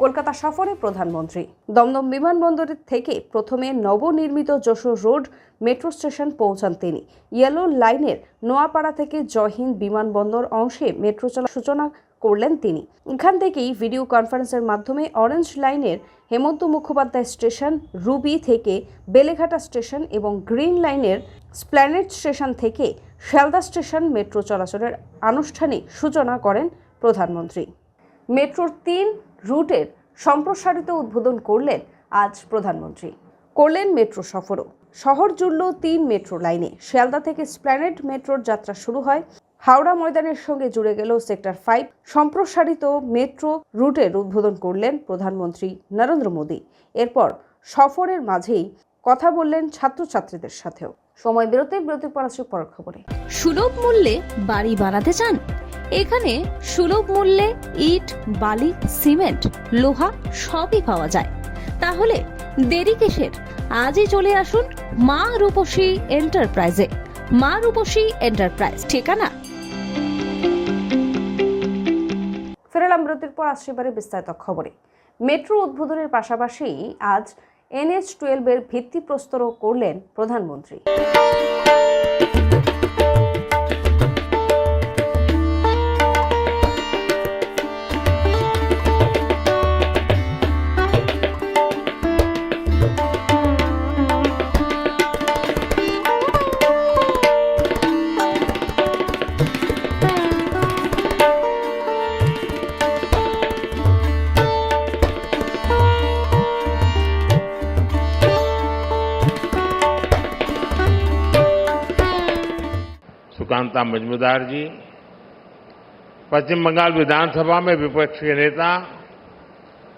কলকাতা সফরে প্রধানমন্ত্রী। দমদম বিমানবন্দর থেকে প্রথমে নবনির্মিত যশোর রোড মেট্রো স্টেশন পৌঁছান তিনি। ইয়েলো লাইনের নোয়াপাড়া থেকে জয়হিন্দ বিমানবন্দর অংশে মেট্রো চলার সূচনা করলেন তিনি। এখান থেকেই ভিডিও কনফারেন্সের মাধ্যমে অরেঞ্জ লাইনের হেমন্ত মুখোপাধ্যায় স্টেশন, রুবি থেকে বেলেঘাটা স্টেশন এবং গ্রিন লাইনের স্প্ল্যানেট স্টেশন থেকে শিয়ালদা স্টেশন মেট্রো চলাচলের আনুষ্ঠানিক সূচনা করেন প্রধানমন্ত্রী। মেট্রোর তিন রুটের সম্প্রসারিত উদ্বোধন করলেন আজ প্রধানমন্ত্রী। করলেন মেট্রো সফরও। শহর জুড়ল তিন মেট্রো লাইনে। শিয়ালদা থেকে স্প্ল্যানেড মেট্রোর যাত্রা শুরু হয়। হাওড়া ময়দানের সঙ্গে জুড়ে গেল সেক্টর ফাইভ। সম্প্রসারিত মেট্রো রুটের উদ্বোধন করলেন প্রধানমন্ত্রী নরেন্দ্র মোদী। এরপর সফরের মাঝেই কথা বললেন ছাত্রছাত্রীদের সাথেও। সময় বিরতি বিরতির পর আসছে পরের খবরে। সুলভ মূল্যে বাড়ি বানাতে চান? এখানে সুলভ মূল্যে ইট বালি সিমেন্ট লোহা সবই পাওয়া যায়। তাহলে দেরি কিসের? আজই চলে আসুন মা রূপসী এন্টারপ্রাইজে। মা রূপসী এন্টারপ্রাইজ ঠিকানা? ফেরালাম বিরতির পর আসছে এবারে বিস্তারিত খবরে। মেট্রো উদ্বোধনের পাশাপাশি আজ এনএইচ টুয়েলভের ভিত্তিপ্রস্তরও করলেন প্রধানমন্ত্রী। सुकांता मजमूदार जी, पश्चिम बंगाल विधानसभा में विपक्ष के नेता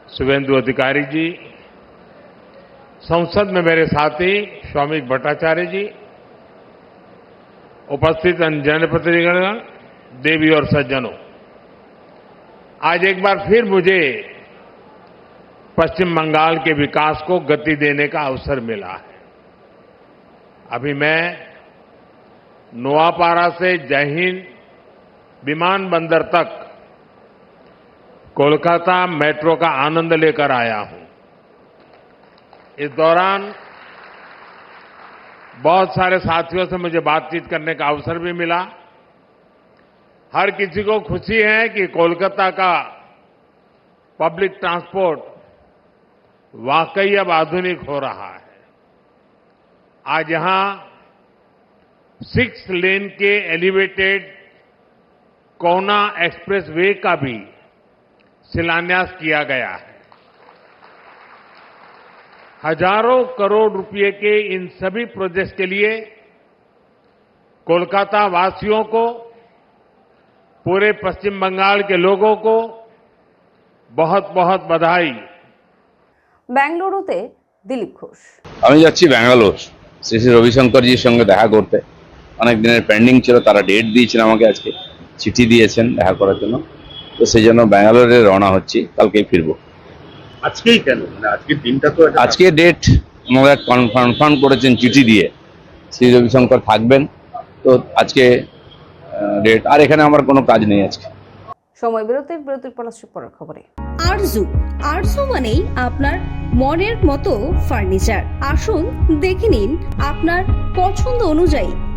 शुभेंदु अधिकारी जी, संसद में मेरे साथी स्वामिक भट्टाचार्य जी, उपस्थित अन्य जनप्रतिनिधिगण, देवी और सज्जनों। आज एक बार फिर मुझे पश्चिम बंगाल के विकास को गति देने का अवसर मिला है। अभी मैं नोआपारा से जयहिंद विमानबंदर तक। कोलकाता मेट्रो का आनंद लेकर आया हूँ। इस दौरान बहुत सारे साथियों से मुझे बातचीत करने का अवसर भी मिला। हर किसी को खुशी है कि कोलकाता का पब्लिक ट्रांसपोर्ट वाकई अब आधुनिक हो रहा है। आज यहाँ सिक्स लेन के एलिवेटेड कोना एक्सप्रेस वे का भी शिलान्यास किया गया है हजारों करोड़ रुपए के इन सभी प्रोजेक्ट्स के लिए कोलकाता वासियों को पूरे पश्चिम बंगाल के लोगों को बहुत बहुत बधाई বেঙ্গালুরুতে দিলীপ ঘোষ আমি যাচ্ছি ব্যাঙ্গালোর শ্রী শ্রী রবিশঙ্করজির সঙ্গে দেখা করতে অনেক দিনের পেন্ডিং ছিল তারা ডেট দিয়েছেন আমাকে আজকে। চিঠি দিয়েছেন দেখা করার জন্য। তো সেই জন্য ব্যাঙ্গালোরে রওনা হচ্ছি কালকেই ফিরবো। আজকেই কেন? মানে আজকের দিনটা তো আজকে ডেট আমাদের কনফার্ম করেছেন চিঠি দিয়ে। শ্রী রবিশঙ্কর থাকবেন। তো আজকে ডেট আর এখানে আমার কোনো কাজ নেই আজকে। সময় বিরতির বিরতির পর আসছে পরের খবরে। আরজু। আরজু মানেই আপনার মনের মতো ফার্নিচার। আসুন দেখে নিন আপনার পছন্দ অনুযায়ী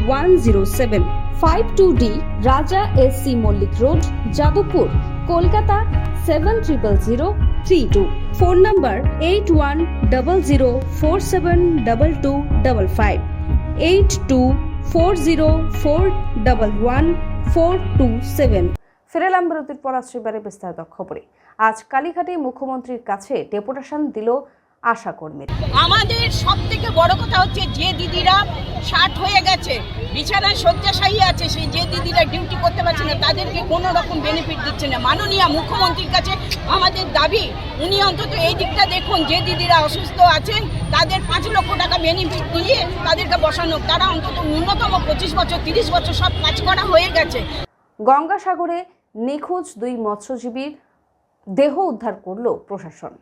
one zero seven five two D Raja S C Mallick road Jadavpur Kolkata seven triple zero three two phone number eight one double zero four seven double two double five eight two four zero four double one four two seven বিরতির পর শ্রীবারে বিস্তারিত খবরে। আজ কালীঘাটে মুখ্যমন্ত্রীর কাছে deputation দিল আশা কর্মীরা আমাদের সব থেকে বড় কথা হচ্ছে যে দিদিরা ষাট হয়ে গেছে। বিছানায় শয্যাশায়ী আছে সেই যে দিদিরা ডিউটি করতে পারছে না, তাদেরকে কোনো রকম বেনিফিট দিচ্ছে না। মাননীয় মুখ্যমন্ত্রীর কাছে আমাদের দাবি, উনি অন্তত এই দিকটা দেখুন, যে দিদিরা অসুস্থ আছেন, তাদের পাঁচ লক্ষ টাকা বেনিফিট দিয়ে তাদেরকে বসানো তারা অন্তত ন্যূনতম পঁচিশ বছর, তিরিশ বছর সব কাজ করা হয়ে গেছে। গঙ্গাসাগরে নিখোঁজ দুই মৎস্যজীবীর দেহ উদ্ধার করল প্রশাসন।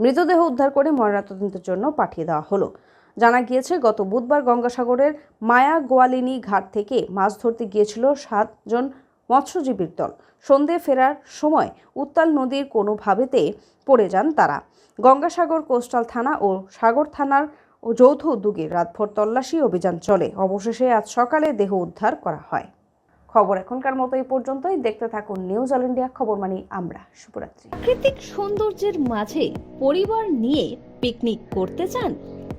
মৃতদেহ উদ্ধার করে ময়নাতদন্তের জন্য পাঠিয়ে দেওয়া হলো। জানা গিয়েছে, গত বুধবার গঙ্গাসাগরের মায়া গোয়ালিনী ঘাট থেকে মাছ ধরতে গিয়েছিল সাতজন মৎস্যজীবীর দল। সন্ধে ফেরার সময় উত্তাল নদীর কোনোভাবেতে পড়ে যান তারা। গঙ্গাসাগর কোস্টাল থানা ও সাগর থানার ও যৌথ উদ্যোগে রাতভর তল্লাশি অভিযান চলে। অবশেষে আজ সকালে দেহ উদ্ধার করা হয়। খবর এখনকার মতো এই পর্যন্তই। দেখতে থাকুন নিউজ অল ইন্ডিয়া খবর মানি আমরা, শুভরাত্রি। প্রাকৃতিক সৌন্দর্যের মাঝে পরিবার নিয়ে পিকনিক করতে চান?